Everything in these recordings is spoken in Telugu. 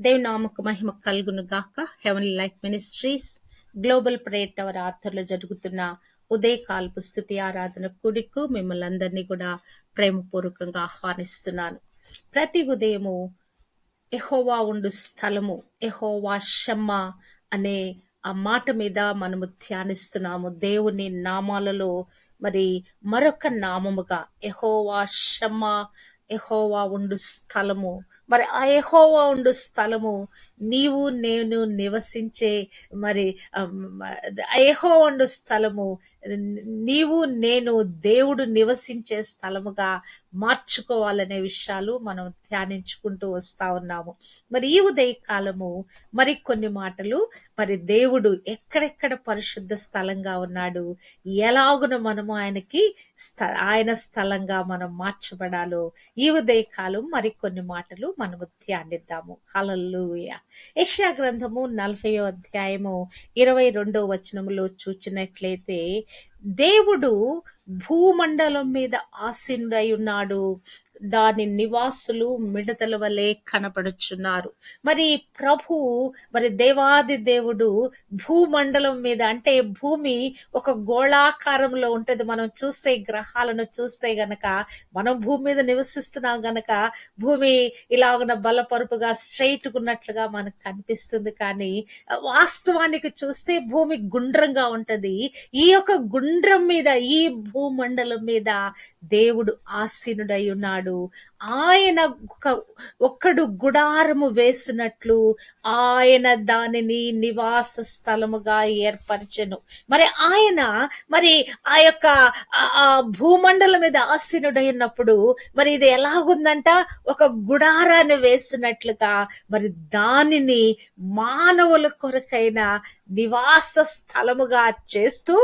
దేవుని నామకు మహిమ కలుగును గాక. Heaven life ministries global prayer tower ఆర్థర్లో జరుగుతున్న ఉదయకాలపు స్థుతి ఆరాధన కూడికు మిమ్మల్ని అందరినీ కూడా ప్రేమపూర్వకంగా ఆహ్వానిస్తున్నాను. ప్రతి ఉదయము ఎహోవా ఉండు స్థలము ఎహోవా షమ్మ అనే ఆ మాట మీద మనము ధ్యానిస్తున్నాము. దేవుని నామాలలో మరి మరొక నామముగా ఎహోవా షమ్మ ఎహోవా ఉండు స్థలము మరి ఆ ఎహోవా ఉండు స్థలము. నీవు నేను నివసించే మరి ఆ స్థలము నీవు నేను దేవుడు నివసించే స్థలముగా మార్చుకోవాలనే విషయాలు మనం ధ్యానించుకుంటూ వస్తా ఉన్నాము. మరి ఈ ఉదయకాలము మరి కొన్ని మాటలు మరి దేవుడు ఎక్కడెక్కడ పరిశుద్ధ స్థలంగా ఉన్నాడు ఎలాగున మనము ఆయనకి స్థ- ఆయన స్థలంగా మనం మార్చబడాలో ఈ ఉదయకాలం మరి కొన్ని మాటలు మనము ధ్యానిద్దాము. హలల్లుయ. యష్యా గ్రంథము నలభై అధ్యాయము ఇరవై రెండో వచనములో చూచినట్లయితే దేవుడు భూమండలం మీద ఆసీనుడై ఉన్నాడు. దాని నివాసులు మిడతల వలె కనపడుచున్నారు. మరి ప్రభు మరి దేవాది దేవుడు భూమండలం మీద అంటే భూమి ఒక గోళాకారంలో ఉంటుంది. మనం చూస్తే గ్రహాలను చూస్తే గనక మనం భూమి మీద నివసిస్తున్నాం గనక భూమి ఇలాగున బలపరుపుగా స్ట్రైట్ ఉన్నట్లుగా మనకు కనిపిస్తుంది. కానీ వాస్తవానికి చూస్తే భూమి గుండ్రంగా ఉంటది. ఈ యొక్క గుండ్ర మీద ఈ భూమండలం మీద దేవుడు ఆసీనుడై ఉన్నాడు. ఆయన ఒక ఒక్కడు గుడారము వేసినట్లు ఆయన దానిని నివాస స్థలముగా ఏర్పరచెను. మరి ఆయన మరి ఆ యొక్క ఆ భూమండలం మీద ఆసీనుడైనప్పుడు మరి ఇది ఎలాగుందంట? ఒక గుడారాన్ని వేసినట్లుగా మరి దానిని మానవుల కొరకైన నివాస స్థలముగా చేస్తూ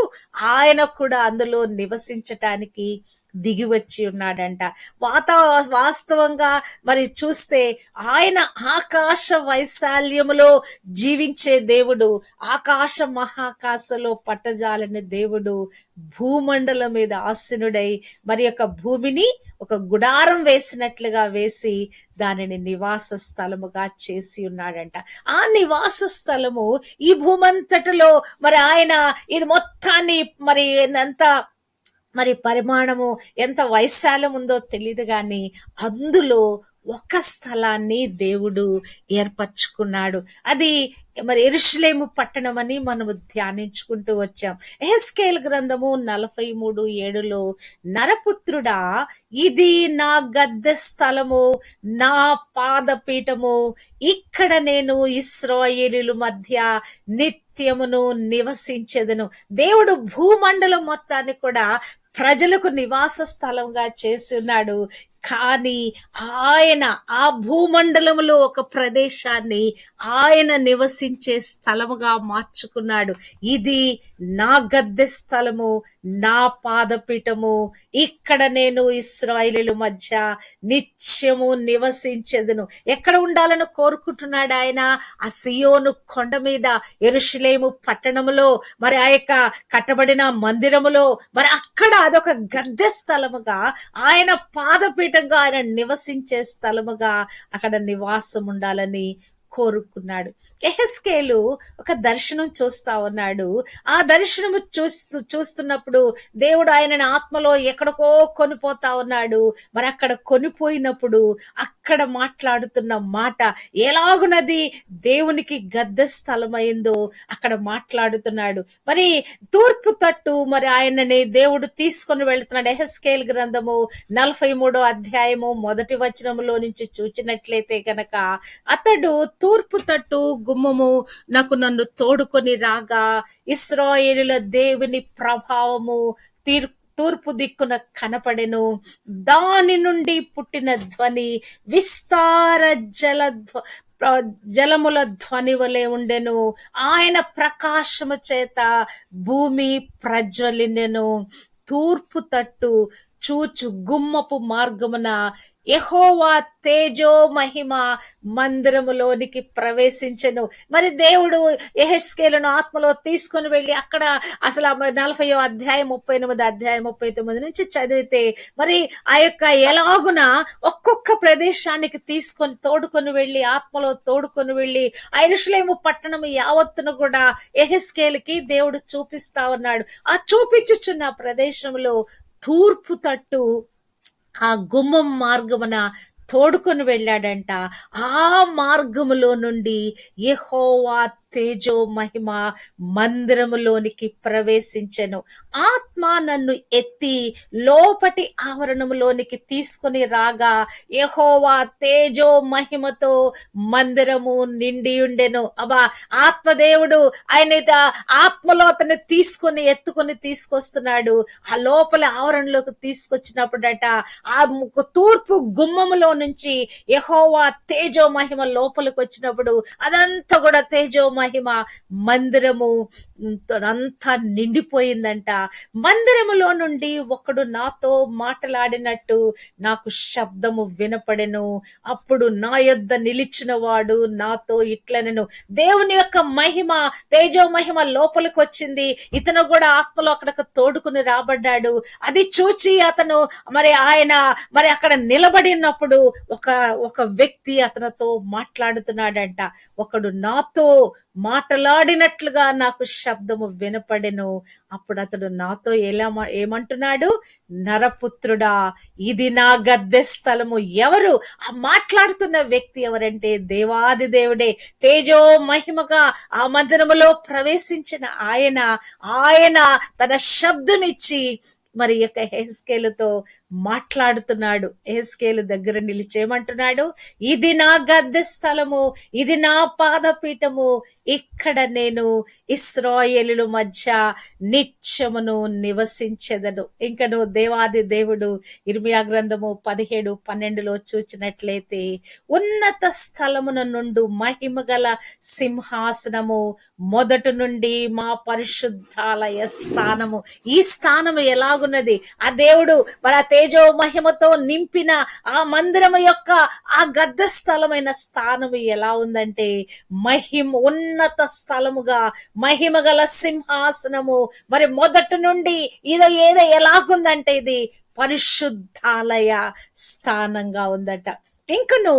ఆయన కూడా అందులో నివసించటానికి దిగి వచ్చి ఉన్నాడంట. వాత వాస్తవంగా మరి చూస్తే ఆయన ఆకాశ వైశాల్యములో జీవించే దేవుడు ఆకాశ మహాకాశలో పట్టజాలని దేవుడు భూమండలం మీద ఆసీనుడై మరి యొక్క భూమిని ఒక గుడారం వేసినట్లుగా వేసి దానిని నివాస స్థలముగా చేసి ఉన్నాడంట. ఆ నివాస స్థలము ఈ భూమంతటిలో మరి ఆయన ఇది మొత్తాన్ని మరి అంతా మరి పరిమాణము ఎంత వైశాల్యం ఉందో తెలియదు కానీ అందులో ఒక స్థలాన్ని దేవుడు ఏర్పరచుకున్నాడు. అది మరి ఎరుషులేము పట్టణం అని మనము ధ్యానించుకుంటూ వచ్చాం. ఎహెస్కేల్ గ్రంథము నలభై మూడు ఏడులో నరపుత్రుడా ఇది నా గద్దె స్థలము నా పాదపీఠము ఇక్కడ నేను ఇస్రాయేలీల మధ్య నిత్యమును నివసించెదను. దేవుడు భూమండలం మొత్తాన్ని కూడా ప్రజలకు నివాస స్థలంగా చేసి ఉన్నాడు. కానీ ఆయన ఆ భూమండలంలో ఒక ప్రదేశాన్ని ఆయన నివసించే స్థలముగా మార్చుకున్నాడు. ఇది నా గద్దె స్థలము నా పాదపీఠము. ఇక్కడ నేను ఇస్రాయిలీల మధ్య నిత్యము నివసించెదను. ఎక్కడ ఉండాలని కోరుకుంటున్నాడు ఆయన? ఆ సియోను కొండ మీద ఎరుషులేము పట్టణములో మరి ఆ యొక్క కట్టబడిన మందిరములో. మరి అక్కడ అదొక గద్దె స్థలముగా ఆయన పాదపీఠంగా ఆయన నివసించే స్థలముగా అక్కడ నివాసం ఉండాలని కోరుకున్నాడు. ఎహెస్కేలు ఒక దర్శనం చూస్తా ఉన్నాడు. ఆ దర్శనము చూస్తూ చూస్తున్నప్పుడు దేవుడు ఆయనని ఆత్మలో ఎక్కడికో కొనిపోతా ఉన్నాడు. మరి అక్కడ కొనిపోయినప్పుడు అక్కడ మాట్లాడుతున్న మాట ఎలాగునది దేవునికి గద్దె స్థలమైందో అక్కడ మాట్లాడుతున్నాడు. మరి తూర్పు తట్టు మరి ఆయనని దేవుడు తీసుకొని వెళ్తున్నాడు. ఎహెస్కేల్ గ్రంథము నలభై మూడో అధ్యాయము మొదటి వచనములో నుంచి చూచినట్లయితే గనక అతడు తూర్పు తట్టు గుమ్మము నాకు నన్ను తోడుకొని రాగా ఇస్రాయేలుల దేవుని ప్రభావము తీర్ తూర్పు దిక్కున కనపడెను. దాని నుండి పుట్టిన ధ్వని విస్తార జల జలముల ధ్వని వలె ఉండెను. ఆయన ప్రకాశము చేత భూమి ప్రజ్వలినెను. తూర్పు తట్టు చూచు గుమ్మపు మార్గమున ఎహోవా తేజో మహిమ మందిరములోనికి ప్రవేశించను. మరి దేవుడు ఎహెస్కేలను ఆత్మలో తీసుకొని వెళ్ళి అక్కడ అసలు నలభయో నలభై అధ్యాయం ముప్పై ఎనిమిది అధ్యాయం ముప్పై తొమ్మిది నుంచి చదివితే మరి ఆ యొక్క ఎలాగున ఒక్కొక్క ప్రదేశానికి తీసుకొని తోడుకొని వెళ్ళి ఆత్మలో తోడుకొని వెళ్ళి ఐరుషులేము పట్టణం యావత్తును కూడా ఎహెస్కేల్కి దేవుడు చూపిస్తా ఉన్నాడు. ఆ చూపించుచున్న ప్రదేశంలో తూర్పు తట్టు ఆ గుమ్మం మార్గమున తోడుకొని వెళ్ళాడంట. ఆ మార్గములో నుండి యెహోవా తేజో మహిమ మందిరములోనికి ప్రవేశించెను. ఆత్మ నన్ను ఎత్తి లోపటి ఆవరణములోనికి తీసుకొని రాగా యహోవా తేజో మహిమతో మందిరము నిండి ఉండెను. అబ్బా ఆత్మదేవుడు ఆయన ఆత్మలో అతన్ని తీసుకొని ఎత్తుకొని తీసుకొస్తున్నాడు. ఆ లోపల ఆవరణలోకి తీసుకొచ్చినప్పుడట ఆ ము- తూర్పు గుమ్మములో నుంచి యహోవా తేజో మహిమ లోపలికి వచ్చినప్పుడు అదంతా కూడా తేజో మహిమ మందిరము అంతా నిండిపోయిందంట. మందిరములో నుండి ఒకడు నాతో మాట్లాడినట్టు నాకు శబ్దము వినపడెను. అప్పుడు నా యొద్ద నిలిచిన వాడు నాతో ఇట్లనెను. దేవుని యొక్క మహిమ తేజో మహిమ లోపలికి వచ్చింది. ఇతను కూడా ఆత్మలో అక్కడికి తోడుకుని రాబడ్డాడు. అది చూచి అతను మరి ఆయన మరి అక్కడ నిలబడినప్పుడు ఒక ఒక వ్యక్తి అతనితో మాట్లాడుతున్నాడంట. ఒకడు నాతో మాట్లాడినట్లుగా నాకు శబ్దము వినపడెను. అప్పుడు అతడు నాతో ఎలా ఏమంటున్నాడు? నరపుత్రుడా ఇది నా గద్దె స్థలము. ఎవరు? ఆ మాట్లాడుతున్న వ్యక్తి ఎవరంటే దేవాది దేవుడే. తేజో మహిమగా ఆ మందిరములో ప్రవేశించిన ఆయన ఆయన తన శబ్దం ఇచ్చి మరి యొక్క హెస్కేలుతో మాట్లాడుతున్నాడు. హెస్కేలు దగ్గర నిలిచేయమంటున్నాడు. ఇది నా గద్దె స్థలము ఇది నా పాదపీఠము ఇక్కడ నేను ఇస్రాయేలుల మధ్య నిత్యమును నివసించెదను. ఇంకను దేవాది దేవుడు ఇర్మియా గ్రంథము పదిహేడు పన్నెండులో చూచినట్లయితే ఉన్నత స్థలమున నుండు మహిమ గల సింహాసనము మొదటి నుండి మా పరిశుద్ధాలయ స్థానము. ఈ స్థానము ఉన్నది ఆ దేవుడు మరి ఆ తేజో మహిమతో నింపిన ఆ మందిరము యొక్క ఆ గద్ద స్థలమైన స్థానము ఎలా ఉందంటే మహిమ ఉన్నత స్థలముగా మహిమ గల సింహాసనము. మరి మొదటి నుండి ఇది ఏదో ఎలాగుందంటే ఇది పరిశుద్ధాలయ స్థానంగా ఉందట. ఇంకను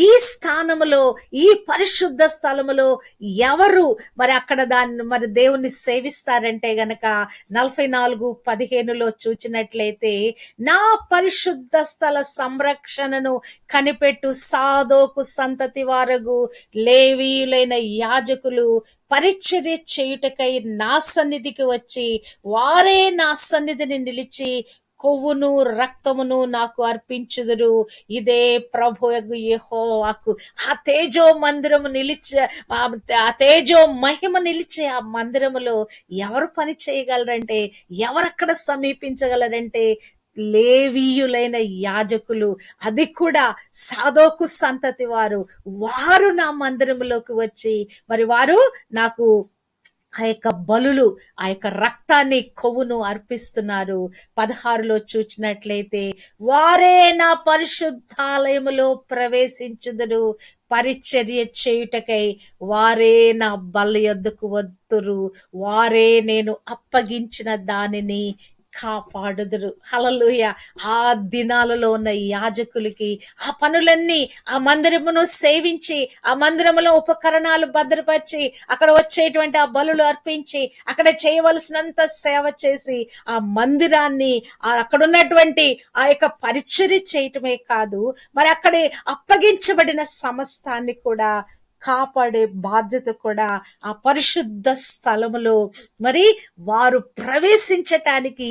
ఈ స్థానములో ఈ పరిశుద్ధ స్థలములో ఎవరు మరి అక్కడ దాన్ని మరి దేవుణ్ణి సేవిస్తారంటే గనక నలభై నాలుగు పదిహేనులో చూచినట్లయితే నా పరిశుద్ధ స్థల సంరక్షణను కనిపెట్టు సాధోకు సంతతి వారగు లేవీయులైన యాజకులు పరిచర్య చేయుటకై నా సన్నిధికి వచ్చి వారే నా సన్నిధిని నిలిచి కొవ్వును రక్తమును నాకు అర్పించుదురు. ఇదే ప్రభు ఆకు ఆ తేజో మందిరము నిలిచే ఆ తేజో మహిమ నిలిచే ఆ మందిరములో ఎవరు పని చేయగలరంటే ఎవరక్కడ సమీపించగలరంటే లేవీయులైన యాజకులు. అది కూడా సాధోకు సంతతి వారు. వారు నా మందిరములోకి వచ్చి మరి వారు నాకు ఆ యొక్క బలులు ఆ యొక్క రక్తాన్ని కొవ్వును అర్పిస్తున్నారు. పదహారులో చూచినట్లయితే వారే నా పరిశుద్ధాలయములో ప్రవేశించుదురు పరిచర్య చేయుటకై వారే నా బల్ల ఎద్దుకు వద్దురు వారే నేను అప్పగించిన దానిని కాపాడుదురు. హలలుయ ఆ దినాలలో ఉన్న యాజకులకి ఆ పనులన్నీ ఆ మందిరమును సేవించి ఆ మందిరములో ఉపకరణాలు భద్రపరిచి అక్కడ వచ్చేటువంటి ఆ బలులు అర్పించి అక్కడ చేయవలసినంత సేవ చేసి ఆ మందిరాన్ని ఆ అక్కడ ఉన్నటువంటి ఆ యొక్క పరిచర్య చేయటమే కాదు మరి అక్కడ అప్పగించబడిన సమస్తాన్ని కూడా కాపాడే బాధ్యత కూడా ఆ పరిశుద్ధ స్థలములో మరి వారు ప్రవేశించటానికి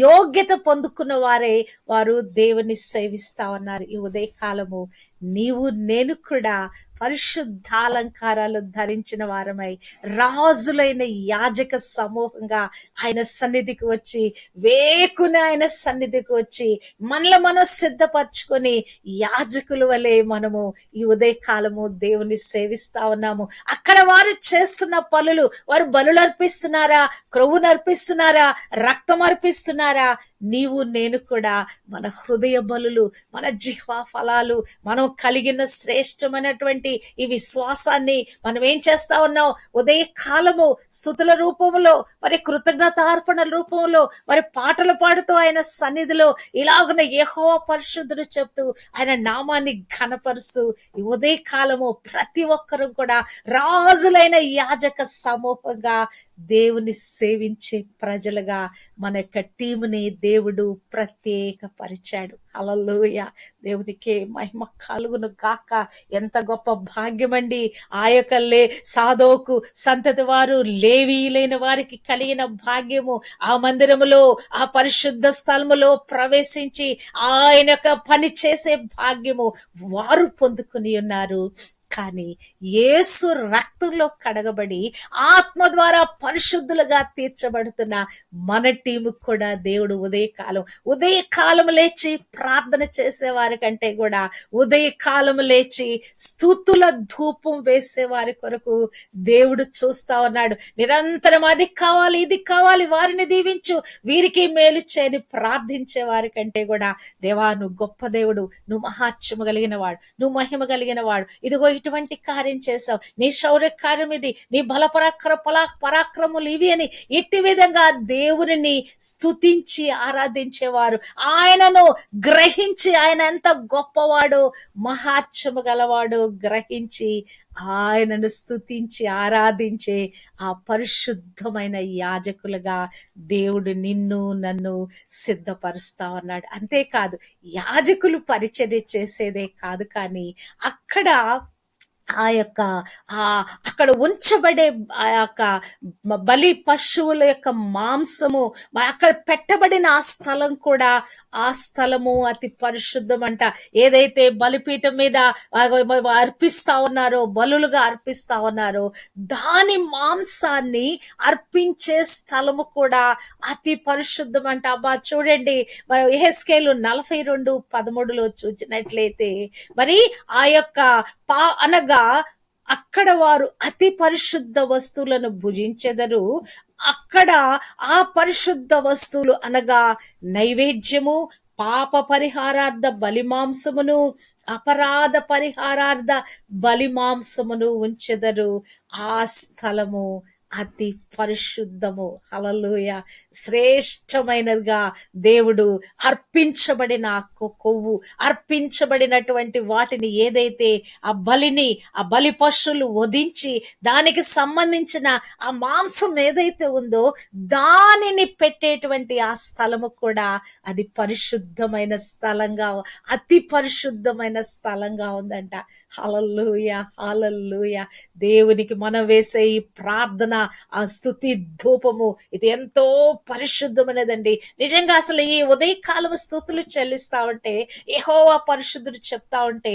యోగ్యత పొందుకున్న వారే వారు దేవుని సేవిస్తా ఉన్నారు. ఈ ఉదయకాలము నీవు నేను కూడా పరిశుద్ధాలంకారాలు ధరించిన వారమై రాజులైన యాజక సమూహంగా ఆయన సన్నిధికి వచ్చి వేకున ఆయన సన్నిధికి వచ్చి మనల మనం సిద్ధపరచుకొని యాజకుల వలె మనము ఈ ఉదయకాలము దేవుని సేవిస్తా ఉన్నాము. అక్కడ వారు చేస్తున్న పనులు వారు బలులు అర్పిస్తున్నారా క్రొవ్వును అర్పిస్తున్నారా రక్తం అర్పిస్తున్నారా నీవు నేను కూడా మన హృదయ బలులు మన జిహ్వా ఫలాలు మనం కలిగిన శ్రేష్టమైనటువంటి ఈ విశ్వాసాన్ని మనం ఏం చేస్తా ఉన్నాం ఉదయ కాలము స్థుతుల రూపంలో మరి కృతజ్ఞత అర్పణ రూపంలో మరి పాటలు పాడుతూ ఆయన సన్నిధిలో ఇలాగున ఏహో పరిశుద్ధుడు చెప్తూ ఆయన నామాన్ని ఘనపరుస్తూ ఈ ఉదయ కాలము ప్రతి ఒక్కరూ కూడా రాజులైన యాజక సమూహంగా దేవుని సేవించే ప్రజలుగా మన యొక్క టీముని దేవుడు ప్రత్యేక పరిచాడు అలలోయ దేవునికి మహిమ కలుగును గాక. ఎంత గొప్ప భాగ్యమండి. ఆ యొక్క లే సాధోకు సంతతి వారు లేవీలైన వారికి కలిగిన భాగ్యము. ఆ మందిరములో ఆ పరిశుద్ధ స్థలములో ప్రవేశించి ఆయన యొక్క పని చేసే భాగ్యము వారు పొందుకుని ఉన్నారు. కానీ యేసు రక్తంలో కడగబడి ఆత్మ ద్వారా పరిశుద్ధులుగా తీర్చబడుతున్న మన టీము కూడా దేవుడు ఉదయకాలం ఉదయకాలం లేచి ప్రార్థన చేసేవారి కంటే కూడా ఉదయకాలం లేచి స్థుతుల ధూపం వేసేవారి కొరకు దేవుడు చూస్తా ఉన్నాడు. నిరంతరం అది కావాలి ఇది కావాలి వారిని దీవించు వీరికి మేలు చేయని ప్రార్థించే వారి కంటే కూడా దేవా నువ్వు గొప్ప దేవుడు నువ్వు మహాత్యము కలిగిన వాడు నువ్వు మహిమ కలిగిన వాడు. ఇదిగో ఇటువంటి కార్యం చేశావు. నీ శౌర్య కార్యం ఇది. నీ బలపరాక్ర పలా పరాక్రములు ఇవి అని ఇట్టి విధంగా దేవుని స్తుతించి ఆరాధించేవారు. ఆయనను గ్రహించి ఆయన ఎంత గొప్పవాడు మహాత్సము గలవాడు గ్రహించి ఆయనను స్తుతించి ఆరాధించే ఆ పరిశుద్ధమైన యాజకులుగా దేవుడు నిన్ను నన్ను సిద్ధపరుస్తా ఉన్నాడు. అంతేకాదు యాజకులు పరిచర్య చేసేదే కాదు కానీ అక్కడ ఆ యొక్క ఆ అక్కడ ఉంచబడే ఆ యొక్క బలి పశువుల యొక్క మాంసము అక్కడ పెట్టబడిన ఆ స్థలం కూడా ఆ స్థలము అతి పరిశుద్ధం అంట. ఏదైతే బలిపీఠం మీద అర్పిస్తా ఉన్నారో బలులుగా అర్పిస్తా ఉన్నారో దాని మాంసాన్ని అర్పించే స్థలము కూడా అతి పరిశుద్ధం అంట. అబ్బా చూడండి మరి ఏహెస్కేలు నలభై రెండు పదమూడులో చూసినట్లయితే మరి ఆ యొక్క పా అనగా అక్కడ వారు అతి పరిశుద్ధ వస్తువులను భుజించెదరు. అక్కడ ఆ పరిశుద్ధ వస్తువులు అనగా నైవేద్యము పాప పరిహారార్థ బలిమాంసమును అపరాధ పరిహారార్థ బలిమాంసమును ఉంచెదరు. ఆ స్థలము అతి పరిశుద్ధము. హలలుయ శ్రేష్టమైనదిగా దేవుడు అర్పించబడిన కొవ్వు అర్పించబడినటువంటి వాటిని ఏదైతే ఆ బలిని ఆ బలి పశువులు వధించి దానికి సంబంధించిన ఆ మాంసం ఏదైతే ఉందో దానిని పెట్టేటువంటి ఆ స్థలము కూడా అది పరిశుద్ధమైన స్థలంగా అతి పరిశుద్ధమైన స్థలంగా ఉందంట. Hallelujah hallelujah. దేవునికి మనం వేసే ఈ ప్రార్థన ఆ స్థుతి ధూపము ఇది ఎంతో పరిశుద్ధమైనదండి. నిజంగా అసలు ఈ ఉదయకాలం స్థుతులు చెల్లిస్తా ఉంటే ఏహోవా పరిశుద్ధుడు చెప్తా ఉంటే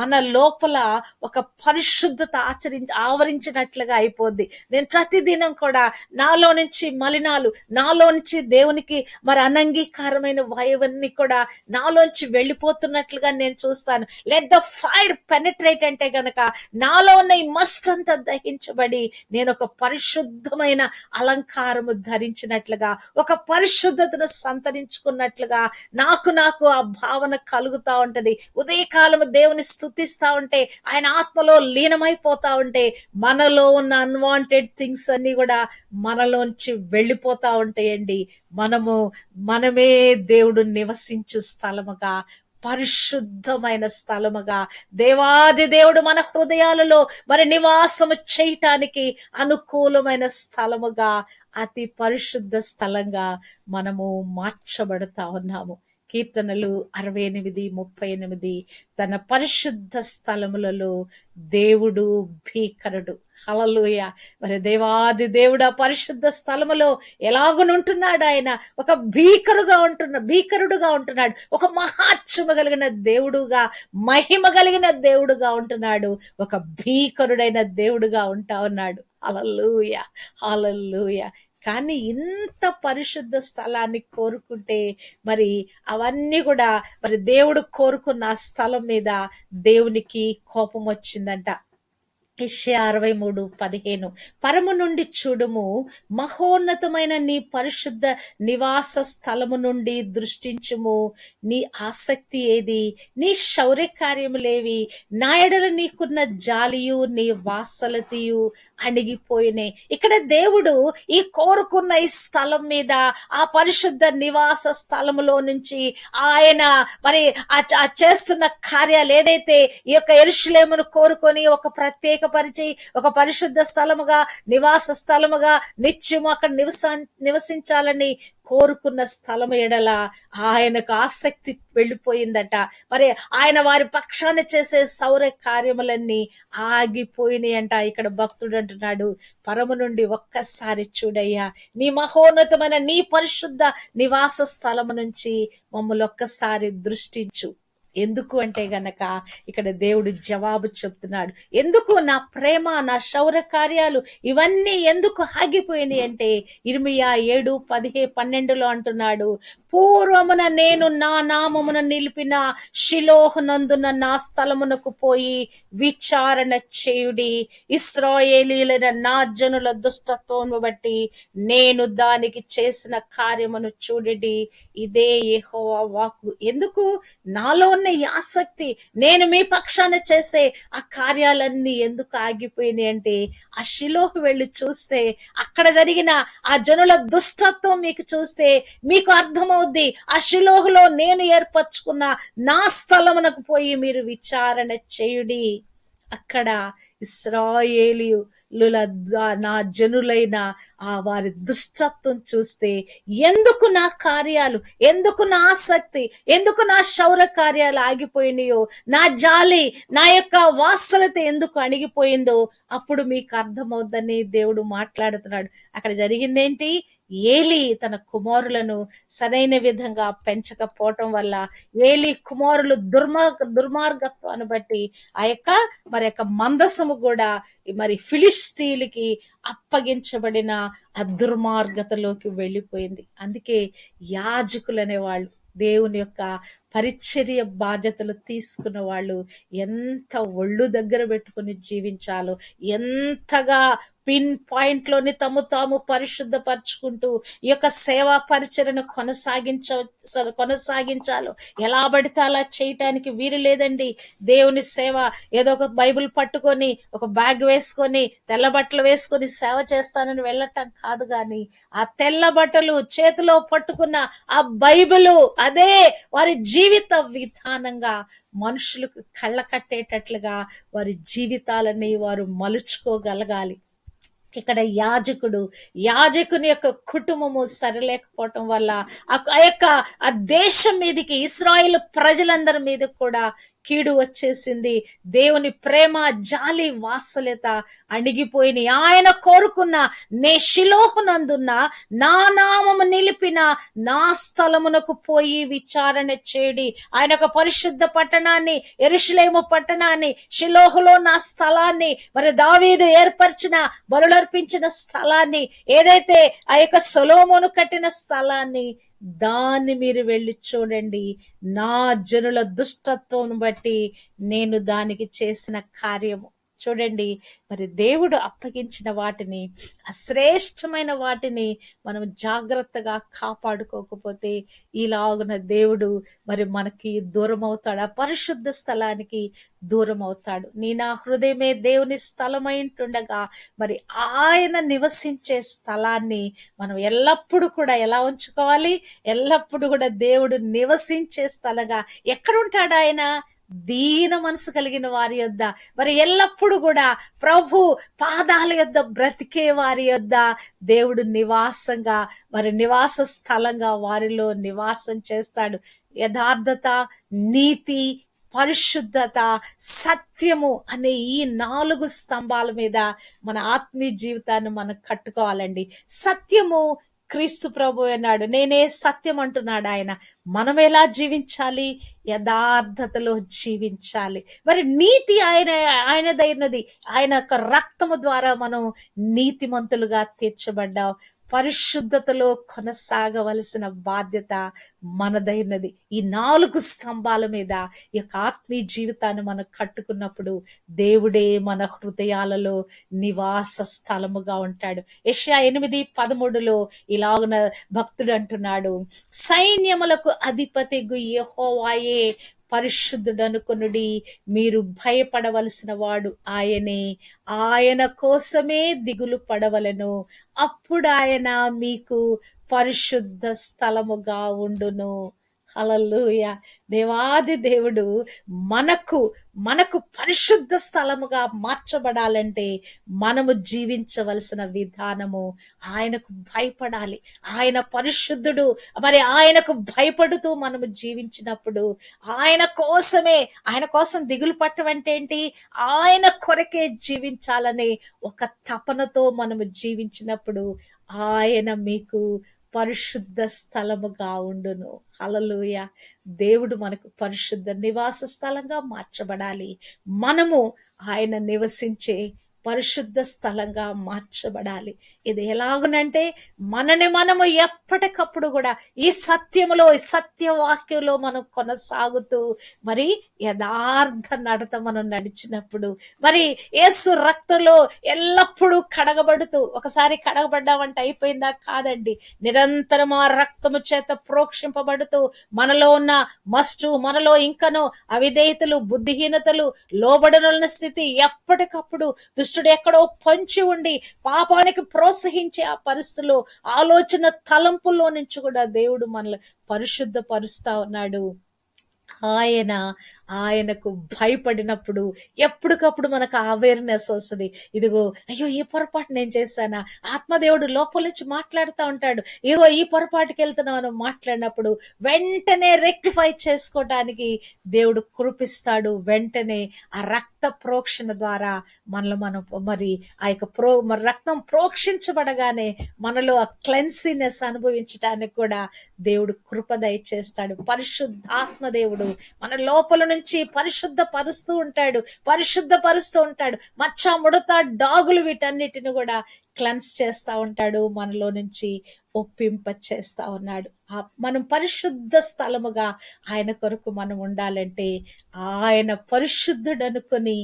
మన లోపల ఒక పరిశుద్ధత ఆచరించి ఆవరించినట్లుగా అయిపోద్ది. నేను ప్రతిదినం కూడా నాలో నుంచి మలినాలు నాలో నుంచి దేవునికి మరి అనంగీకారమైన వాయువన్నీ కూడా నాలోంచి వెళ్ళిపోతున్నట్లుగా నేను చూస్తాను. లెట్ ద ఫైర్ పెనట్రేట్ అంటే గనక నాలో ఉన్న ఈ మస్ట్ అంతా దహించబడి నేను ఒక పరిశుద్ధమైన అలంకారము ధరించినట్లుగా ఒక పరిశుద్ధతను సంతరించుకున్నట్లుగా నాకు నాకు ఆ భావన కలుగుతా ఉంటది. ఉదయకాలము దేవుని స్థుతిస్తా ఉంటే ఆయన ఆత్మలో లీనమైపోతా ఉంటే మనలో ఉన్న అన్వాంటెడ్ థింగ్స్ అన్ని కూడా మనలోంచి వెళ్ళిపోతా ఉంటాయండి. మనము మనమే దేవుడు నివసించు స్థలముగా పరిశుద్ధమైన స్థలముగా దేవాది దేవుడు మన హృదయాలలో మరి నివాసము చేయటానికి అనుకూలమైన స్థలముగా అతి పరిశుద్ధ స్థలంగా మనము మార్చబడతా ఉన్నాము. కీర్తనలు అరవై ఎనిమిది ముప్పై ఎనిమిది తన పరిశుద్ధ స్థలములలో దేవుడు భీకరుడు. హలలుయ మరి దేవాది దేవుడు ఆ పరిశుద్ధ స్థలములో ఎలాగునుంటున్నాడు ఆయన? ఒక భీకరుగా ఉంటున్న భీకరుడుగా ఉంటున్నాడు. ఒక మహాత్సమ కలిగిన దేవుడుగా మహిమ కలిగిన దేవుడుగా ఉంటున్నాడు. ఒక భీకరుడైన దేవుడుగా ఉంటా ఉన్నాడు. హలలుయ హలలుయ కానీ ఇంత పరిశుద్ధ స్థలాన్ని కోరుకుంటే మరి అవన్నీ కూడా మరి దేవుడు కోరుకున్న ఆ స్థలం మీద దేవునికి కోపం వచ్చిందంట. ఇషే అరవై మూడు పదిహేను. పరము నుండి చూడుము. మహోన్నతమైన నీ పరిశుద్ధ నివాస స్థలము నుండి దృష్టించుము. నీ ఆసక్తి ఏది? నీ శౌర్య కార్యములేవి నాయడలు నీకున్న జాలియు నీ వాసలతియు అణిగిపోయినాయి ఇక్కడ దేవుడు ఈ కోరుకున్న ఈ స్థలం మీద ఆ పరిశుద్ధ నివాస స్థలములో నుంచి ఆయన మరి ఆ చేస్తున్న కార్యాలు ఏదైతే ఈ యొక్క ఎరుషులేమును కోరుకొని ఒక ప్రత్యేక ప్రత్యేకపరిచి ఒక పరిశుద్ధ స్థలముగా నివాస స్థలముగా నిత్యము అక్కడ నివస నివసించాలని కోరుకున్న స్థలము ఎడల ఆయనకు ఆసక్తి వెళ్ళిపోయిందట. మరి ఆయన వారి పక్షాన చేసే సౌర కార్యములన్నీ ఆగిపోయినాయంట. ఇక్కడ భక్తుడు అంటున్నాడు పరము నుండి ఒక్కసారి చూడయ్యా నీ మహోన్నతమైన నీ పరిశుద్ధ నివాస స్థలము నుంచి మమ్మల్ని ఒక్కసారి దృష్టించు. ఎందుకు అంటే గనక ఇక్కడ దేవుడు జవాబు చెప్తున్నాడు. ఎందుకు నా ప్రేమ నా శౌర కార్యాలు ఇవన్నీ ఎందుకు ఆగిపోయినాయి అంటే ఇర్మియా ఏడు పదిహే పన్నెండులో అంటున్నాడు. పూర్వమున నేను నా నామమున నిలిపిన శిలోహనందున నా స్థలమునకు పోయి విచారణ చేయుడి. ఇస్రాయేలీలైన నా జనుల దుష్టత్వము బట్టి నేను దానికి చేసిన కార్యమును చూడడి. ఇదే యెహోవా వాకు ఎందుకు? నాలో ఉన్న ఈ ఆసక్తి నేను మీ పక్షాన చేసే ఆ కార్యాలన్నీ ఎందుకు ఆగిపోయినాయి అంటే ఆ శిలోహ వెళ్ళి చూస్తే అక్కడ జరిగిన ఆ జనుల దుష్టత్వం మీకు చూస్తే మీకు అర్థమవుద్ది ఆ శిలోహలో నేను ఏర్పరచుకున్న నా స్థలమునకు పోయి మీరు విచారణ చేయుడి. అక్కడ ఇస్రాయేలియు నా జనులైన ఆ వారి దుష్టత్వం చూస్తే ఎందుకు నా కార్యాలు ఎందుకు నా ఆసక్తి ఎందుకు నా శౌర కార్యాలు ఆగిపోయినాయో నా జాలి నా యొక్క వాసలత ఎందుకు అణిగిపోయిందో అప్పుడు మీకు అర్థమవుద్దని దేవుడు మాట్లాడుతున్నాడు. అక్కడ జరిగిందేంటి? ఏలి తన కుమారులను సరైన విధంగా పెంచకపోవటం వల్ల ఏలి కుమారులు దుర్మార్గ దుర్మార్గత్వాన్ని బట్టి ఆ యొక్క మరి యొక్క మందసము కూడా మరి ఫిలిస్తీన్లకి అప్పగించబడిన ఆ దుర్మార్గతలోకి వెళ్ళిపోయింది. అందుకే యాజకులు అనేవాళ్ళు దేవుని యొక్క పరిచర్య బాధ్యతలు తీసుకున్న వాళ్ళు ఎంత ఒళ్ళు దగ్గర పెట్టుకుని జీవించాలో ఎంతగా పిన్ పాయింట్లోని తము తాము పరిశుద్ధపరచుకుంటూ ఈ యొక్క సేవా పరిచయను కొనసాగించ కొనసాగించాలో. ఎలా పడితే అలా చేయటానికి వీలు లేదండి. దేవుని సేవ ఏదో ఒక బైబిల్ పట్టుకొని ఒక బ్యాగ్ వేసుకొని తెల్ల బట్టలు వేసుకొని సేవ చేస్తానని వెళ్ళటం కాదు కానీ ఆ తెల్ల బట్టలు చేతిలో పట్టుకున్న ఆ బైబిలు అదే వారి జీవిత విధానంగా మనుషులకు కళ్ళ కట్టేటట్లుగా వారి జీవితాలని వారు మలుచుకోగలగాలి. ఇక్కడ యాజకుడు యాజకుని యొక్క కుటుంబము సరిలేకపోవటం వల్ల ఆ యొక్క ఆ దేశం మీదకి ఇస్రాయిల్ ప్రజలందరి మీద కూడా కీడు వచ్చేసింది. దేవుని ప్రేమ జాలి వాత్సల్యత అణిగిపోయినాయి ఆయన కోరుకున్న నే శిలోహునందున్న నా నామము నిలిపిన నా స్థలమునకు పోయి విచారణ చేయడి ఆయన ఒక పరిశుద్ధ పట్టణాన్ని ఎరుషులేము పట్టణాన్ని శిలోహులో నా స్థలాన్ని మరి దావీదు ఏర్పరిచిన సమర్పించిన స్థలాన్ని ఏదైతే ఆ యొక్క సొలోమోను కట్టిన స్థలాన్ని దాన్ని మీరు వెళ్ళి చూడండి. నా జనుల దుష్టత్వం బట్టి నేను దానికి చేసిన కార్యము. చూడండి. మరి దేవుడు అప్పగించిన వాటిని అశ్రేష్టమైన వాటిని మనం జాగ్రత్తగా కాపాడుకోకపోతే ఈలాగున దేవుడు మరి మనకి దూరం అవుతాడు ఆ పరిశుద్ధ స్థలానికి దూరం అవుతాడు నీ నా హృదయమే దేవుని స్థలమైంటుండగా మరి ఆయన నివసించే స్థలాన్ని మనం ఎల్లప్పుడూ కూడా ఎలా ఉంచుకోవాలి? ఎల్లప్పుడూ కూడా దేవుడు నివసించే స్థలంగా ఎక్కడుంటాడు ఆయన? దీన మనసు కలిగిన వారి యొద్ద. మరి ఎల్లప్పుడూ కూడా ప్రభు పాదాల యొద్ద బ్రతికే వారి యొద్ద దేవుడు నివాసంగా మరి నివాస స్థలంగా వారిలో నివాసం చేస్తాడు. యథార్థత నీతి పరిశుద్ధత సత్యము అనే ఈ నాలుగు స్తంభాల మీద మన ఆత్మీయ జీవితాన్ని మనం కట్టుకోవాలండి. సత్యము క్రీస్తు ప్రభు అన్నాడు. నేనే సత్యం అంటున్నాడు ఆయన. మనం ఎలా జీవించాలి? యథార్థతలో జీవించాలి. మరి నీతి ఆయన ఆయనదైనది ఆయన యొక్క రక్తము ద్వారా మనం నీతిమంతులుగా తీర్చబడ్డాం. పరిశుద్ధతలో కొనసాగవలసిన బాధ్యత మనదైనది. ఈ నాలుగు స్తంభాల మీద ఈ యొక్క ఆత్మీయ జీవితాన్ని మనం కట్టుకున్నప్పుడు దేవుడే మన హృదయాలలో నివాస స్థలముగా ఉంటాడు. యెషయా ఎనిమిది పదమూడులో ఇలాగున భక్తుడు అంటున్నాడు సైన్యములకు అధిపతి యెహోవాయే పరిశుద్ధుడనుకొనుడి. మీరు భయపడవలసిన వాడు ఆయనే. ఆయన కోసమే దిగులు పడవలను. అప్పుడు ఆయన మీకు పరిశుద్ధ స్థలముగా ఉండును. అలల్లుయ దేవాది దేవుడు మనకు మనకు పరిశుద్ధ స్థలముగా మార్చబడాలంటే మనము జీవించవలసిన విధానము ఆయనకు భయపడాలి. ఆయన పరిశుద్ధుడు. మరి ఆయనకు భయపడుతూ మనము జీవించినప్పుడు ఆయన కోసమే ఆయన కోసం దిగులు పట్టమంటే ఏంటి? ఆయన కొరకే జీవించాలనే ఒక తపనతో మనము జీవించినప్పుడు ఆయన మీకు పరిశుద్ధ స్థలముగా ఉండును. హలలుయ దేవుడు మనకు పరిశుద్ధ నివాస స్థలంగా మార్చబడాలి. మనము ఆయన నివసించే పరిశుద్ధ స్థలంగా మార్చబడాలి. ఇది ఎలాగునంటే మనని మనము ఎప్పటికప్పుడు కూడా ఈ సత్యములో ఈ సత్యవాక్యంలో మనం కొనసాగుతూ మరి యథార్థ నడత మనం నడిచినప్పుడు మరి ఏసు రక్తంలో ఎల్లప్పుడూ కడగబడుతూ ఒకసారి కడగబడ్డామంటే అయిపోయిందా కాదండి. నిరంతరం ఆ రక్తము చేత ప్రోక్షింపబడుతూ మనలో ఉన్న మస్టు మనలో ఇంకనో అవిధేయతలు బుద్ధిహీనతలు లోబడనున్న స్థితి ఎప్పటికప్పుడు దుష్టుడు ఎక్కడో పంచి ఉండి పాపానికి ప్రోత్సహించే ఆ పరిస్థితుల్లో ఆలోచన తలంపుల్లో నుంచి కూడా దేవుడు మనల్ని పరిశుద్ధపరుస్తా ఉన్నాడు ఆయన ఆయనకు భయపడినప్పుడు ఎప్పటికప్పుడు మనకు అవేర్నెస్ వస్తుంది. ఇదిగో అయ్యో ఈ పొరపాటు నేను చేశానా? ఆత్మదేవుడు లోపల నుంచి మాట్లాడుతూ ఉంటాడు. ఇదిగో ఈ పొరపాటుకి వెళ్తున్నాను మాట్లాడినప్పుడు వెంటనే రెక్టిఫై చేసుకోవటానికి దేవుడు కురిపిస్తాడు వెంటనే ఆ రక్త రక్త ప్రోక్షణ ద్వారా మనలో మనం మరి ఆ యొక్క ప్రో మరి రక్తం ప్రోక్షించబడగానే మనలో ఆ క్లెన్సీనెస్ అనుభవించడానికి కూడా దేవుడు కృప దయచేస్తాడు. పరిశుద్ధాత్మ దేవుడు మన లోపల నుంచి పరిశుద్ధ పరుస్తూ ఉంటాడు. పరిశుద్ధ పరుస్తూ ఉంటాడు. మచ్చ ముడత డాగులు వీటన్నిటిని కూడా క్లెన్స్ చేస్తూ ఉంటాడు మనలో నుంచి. ఒప్పింప చేస్తా ఉన్నాడు. ఆ మనం పరిశుద్ధ స్థలముగా ఆయన కొరకు మనం ఉండాలంటే ఆయన పరిశుద్ధుడు అనుకుని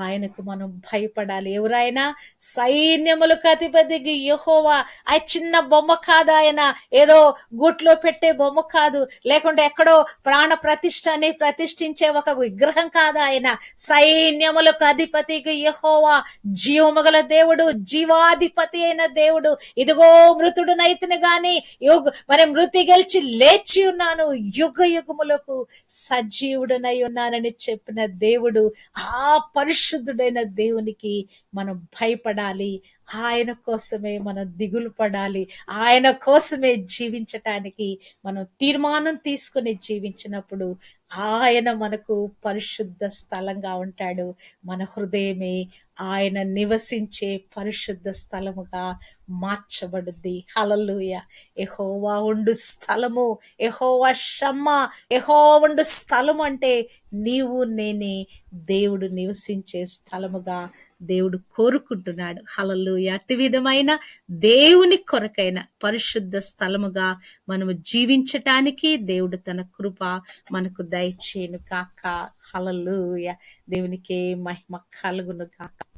ఆయనకు మనం భయపడాలి. ఎవరైనా సైన్యములకు అధిపతికి యహోవా ఆ చిన్న బొమ్మ కాదు ఆయన? ఏదో గూట్లో పెట్టే బొమ్మ కాదు. లేకుంటే ఎక్కడో ప్రాణ ప్రతిష్ట అని ప్రతిష్ఠించే ఒక విగ్రహం కాదు ఆయన? సైన్యములకు అధిపతికి యహోవా జీవముగల దేవుడు జీవాధిపతి అయిన దేవుడు. ఇదిగో మృతుడు నైతిని గాని యుగ మరి మృతి గెలిచి లేచి ఉన్నాను యుగ యుగములకు సజీవుడనై ఉన్నానని చెప్పిన దేవుడు ఆ పరిశుద్ధుడైన దేవునికి మనం భయపడాలి. ఆయన కోసమే మనం దిగులు పడాలి. ఆయన కోసమే జీవించటానికి మనం తీర్మానం తీసుకుని జీవించినప్పుడు ఆయన మనకు పరిశుద్ధ స్థలంగా ఉంటాడు. మన హృదయమే ఆయన నివసించే పరిశుద్ధ స్థలముగా మార్చబడుద్ది. హలలుయ ఎహోవా ఉండు స్థలము. ఎహోవా షమ్మ ఎహోవా ఉండు స్థలము అంటే నీవు నేనే దేవుడు నివసించే స్థలముగా దేవుడు కోరుకుంటున్నాడు. హలలు అట్టి విధమైన దేవుని కొరకైన పరిశుద్ధ స్థలముగా మనము జీవించటానికి దేవుడు తన కృప మనకు దయచేయను కాక. హలలుయ దేవునికి మహిమ కలుగును కాక.